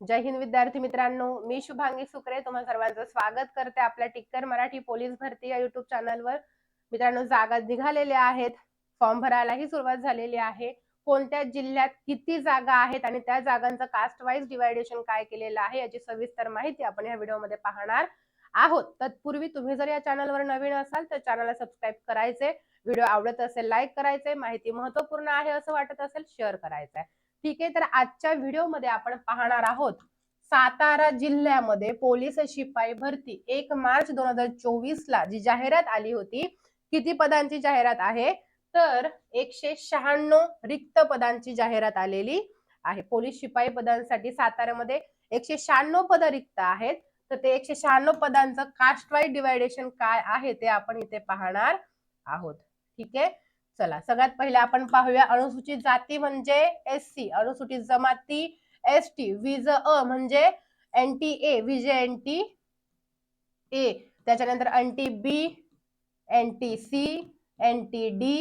जय हिंद विद्यार्थी मित्रांनो मी शुभांगी सुकरे तुम्हा सर्वांचं स्वागत करते आपल्या टिक्कर मराठी पोलीस भरती या युट्यूब चॅनलवर मित्रांनो जागा निघालेल्या आहेत फॉर्म भरायलाही सुरुवात झालेली आहे. कोणत्या जिल्ह्यात किती जागा आहेत आणि त्या जागांचं कास्ट वाईज डिवायडेशन काय केलेलं आहे याची सविस्तर माहिती आपण या व्हिडिओमध्ये पाहणार आहोत. तत्पूर्वी तुम्ही जर या चॅनलवर नवीन असाल तर चॅनलला सबस्क्राईब करायचे व्हिडिओ आवडत असेल लाईक करायचे माहिती महत्त्वपूर्ण आहे असं वाटत असेल शेअर करायचंय. ठीक आहे तर आजच्या व्हिडिओमध्ये आपण पाहणार आहोत सातारा जिल्ह्यामध्ये पोलीस शिपाई भरती एक मार्च दोन हजार चोवीस ला जी जाहिरात आली होती किती पदांची जाहिरात आहे? तर एकशे शहाण्णव रिक्त पदांची जाहिरात आलेली आहे. पोलीस शिपाई पदांसाठी साताऱ्यामध्ये एकशे शहाण्णव पद रिक्त आहेत. तर ते एकशे शहाण्णव पदांचं कास्ट वाईज डिवायडेशन काय आहे ते आपण इथे पाहणार आहोत. ठीक आहे? चला सगळ्यात पहिले आपण पाहूया अनुसूचित जाती म्हणजे एस सी अनुसूचित जमाती एस टी विज अ म्हणजे एन टी ए विजे एन टी ए त्याच्यानंतर N T B N T C N T D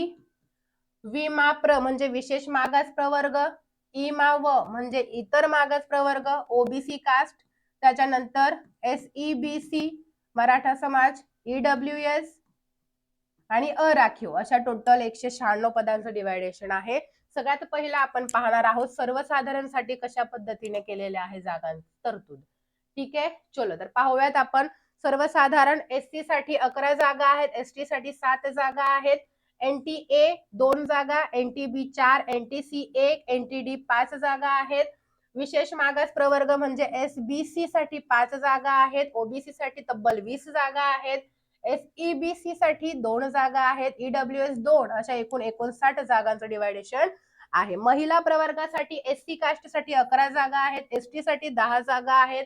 विमा प्र म्हणजे विशेष मागास प्रवर्ग इमा व म्हणजे इतर मागास प्रवर्ग ओबीसी कास्ट त्याच्यानंतर S E B C Maratha समाज ईडब्ल्यू एस आणि अराखीव अशा टोटल एकशे शहाण्णव पदांचं डिवायडेशन आहे. सगळ्यात पहिला आपण पाहणार आहोत सर्वसाधारणसाठी कशा पद्धतीने केलेल्या आहे जागांची तरतूद. ठीक आहे? चलो तर पाहूयात आपण. सर्वसाधारण एस सी साठी अकरा जागा आहेत एस टी साठी सात जागा आहेत. एन टी ए दोन जागा एन टी बी चार एन टी सी एक एन टी डी पाच जागा आहेत. विशेष मागास प्रवर्ग म्हणजे एस बी सी साठी पाच जागा आहेत ओबीसी साठी तब्बल वीस जागा आहेत. एससाठी दोन जागा आहेत ईडब्ल्यू एस दोन अशा एकूण एकोणसाठ जागांचं डिवायडेशन आहे. महिला प्रवर्गासाठी एस सी कास्टसाठी अकरा जागा आहेत एस टी साठी दहा जागा आहेत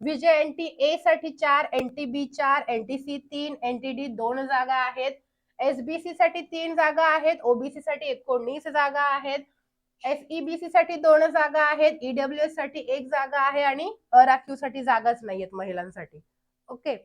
विजय एन टी ए साठी चार एन टी बी चार एन टी सी तीन एन टी डी दोन जागा आहेत एसबीसी साठी तीन जागा आहेत ओबीसी साठी एकोणीस जागा आहेत एसईबीसी साठी दोन जागा आहेत ईडब्ल्यू एससाठी एक जागा आहे आणि अराखीवसाठी जागाच नाहीयेत महिलांसाठी. ओके?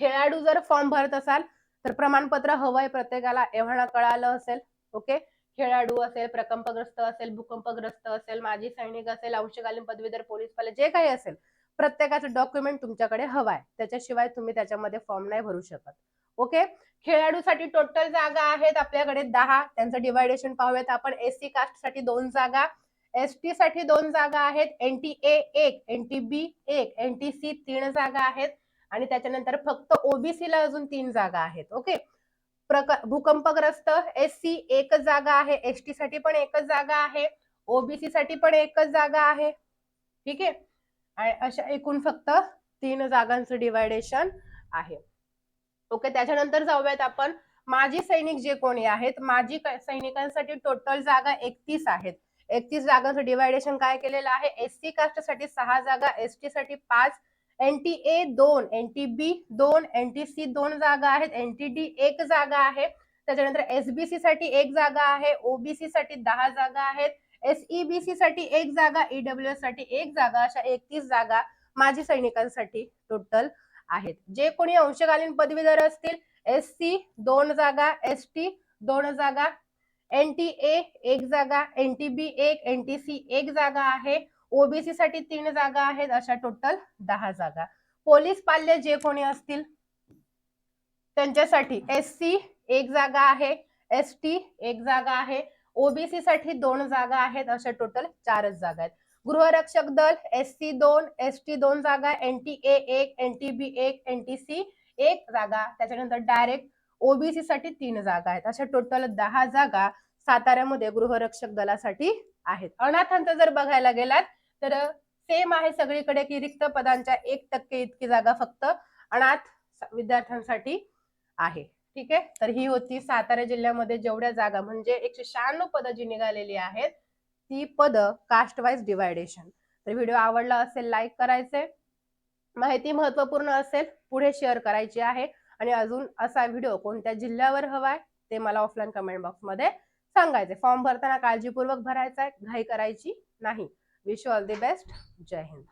खेळाडू जर फॉर्म भरत असाल तर प्रमाणपत्र हवंय प्रत्येकाला एव्हाना कळालं असेल ओके खेळाडू असेल प्रकंपग्रस्त असेल भूकंपग्रस्त असेल माजी सैनिक असेल अंशकालीन पदवीधर पोलीस पाले जे काही असेल प्रत्येकाचं डॉक्युमेंट तुमच्याकडे हवाय. त्याच्याशिवाय तुम्ही त्याच्यामध्ये फॉर्म नाही भरू शकत ओके खेळाडूसाठी टोटल जागा आहेत आपल्याकडे दहा त्यांचं डिवायडेशन पाहूयात आपण. एससी कास्टसाठी दोन जागा एस टी साठी दोन जागा आहेत एन टी ए एक एन टी बी एक एन टी सी तीन जागा आहेत. आणि त्याच्यानंतर फक्त ओबीसीला अजून तीन जागा आहेत ओके भूकंपग्रस्त एस सी एकच जागा आहे एस टी साठी पण एकच जागा आहे ओबीसी साठी पण एकच जागा आहे ठीक? आहे आणि अशा एकूण फक्त तीन जागांचं डिवायडेशन आहे. ओके त्याच्यानंतर जाऊयात आपण. माजी सैनिक जे कोणी आहेत माजी सैनिकांसाठी टोटल जागा एकतीस आहेत. एकतीस जागांचं डिवायडेशन काय केलेलं आहे? एस सी कास्टसाठी सहा जागा एस टी साठी पाच एन टी ए दोन एन टी बी दोन एन टी सी दोन जागा आहेत एन टी डी एक जागा आहे. त्याच्यानंतर एस बी सी साठी एक जागा आहे ओबीसी साठी दहा जागा आहेत एस ई बी सी साठी एक जागा ईडब्ल्यू एससाठी एक जागा अशा एकतीस जागा माजी सैनिकांसाठी टोटल आहेत. जे कोणी अंशकालीन पदवीधर असतील एस सी दोन जागा एस टी दोन जागा एन टी ए एक जागा एन टी बी एक एन टी सी एक जागा आहे ओबीसी साठी तीन जागा आहेत अशा टोटल दहा जागा. पोलीस पाल्य जे कोणी असतील त्यांच्यासाठी एस सी एक जागा आहे एस टी एक जागा आहे ओबीसी साठी दोन जागा आहेत अशा टोटल चारच जागा आहेत. गृहरक्षक दल एस सी दोन एस टी दोन जागा एन टी ए एक एन टी बी एक एन टी सी एक जागा. त्याच्यानंतर डायरेक्ट ओबीसी साठी तीन जागा आहेत. अशा टोटल दहा जागा साताऱ्यामध्ये गृहरक्षक दलासाठी आहेत. अनाथांचं जर बघायला गेलात तर सेम आहे सगळीकडे की रिक्त पदांच्या एक टक्के इतकी जागा फक्त अनाथ विद्यार्थ्यांसाठी आहे. ठीक आहे? तर ही होती सातारा जिल्ह्यामध्ये जेवढ्या जागा म्हणजे एकशे शहाण्णव पदं जी निघालेली आहेत ती पद कास्ट वाईज डिवायडेशन तर व्हिडिओ आवडला असेल लाईक करायचे. माहिती महत्त्वपूर्ण असेल पुढे शेअर करायची आहे. आणि अजून असा व्हिडिओ कोणत्या जिल्ह्यावर हवाय ते मला ऑफलाईन कमेंट बॉक्समध्ये सांगायचे. फॉर्म भरताना काळजीपूर्वक भरायचा आहे घाई करायची नाही. विश ऑल दी बेस्ट जय हिंद